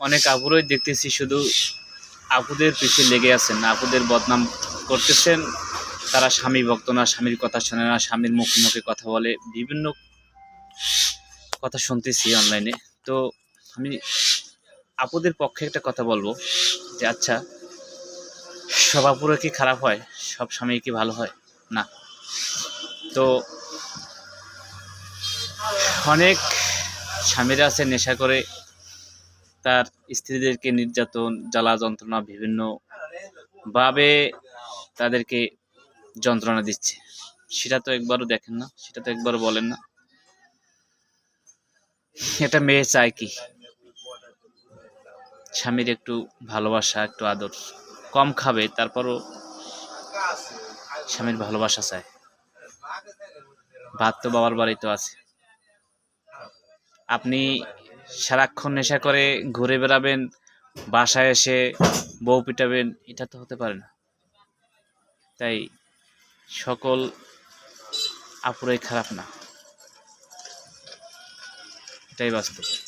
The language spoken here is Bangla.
অনেক আপুরই দেখতেছি শুধু আপুদের পিছে লেগে আছেন, আপুদের বদনাম করতেছেন। তারা স্বামী ভক্ত না, স্বামীর কথা শোনে না, স্বামীর মুখে মুখে কথা বলে। বিভিন্ন কথা শুনতেছি অনলাইনে তো আমি আপুদের পক্ষে একটা কথা বলব যে আচ্ছা সব আপুরা কি খারাপ হয়? সব স্বামী কি ভালো হয়? না। তো অনেক স্বামীরা আছে নেশা করে তার স্ত্রীদেরকে নির্যাতন, জ্বালা যন্ত্রণা বিভিন্ন ভাবে তাদেরকে যন্ত্রণা দিচ্ছে। সেটা তো একবারও দেখেন না, সেটা তো একবারও বলেন না। এটা মেয়ে চায় কি? স্বামীর একটু ভালোবাসা, একটু আদর। কম খাবে, তারপরও স্বামীর ভালোবাসা চায়। ভাত তো বাবার বাড়িতে আছে। আপনি সারাক্ষণ নেশা করে ঘুরে বেড়াবেন, বাসায় এসে বউ পিটাবেন, এটা তো হতে পারে না। তাই সকল আপুরাই খারাপ না। এটাই বাস্তব।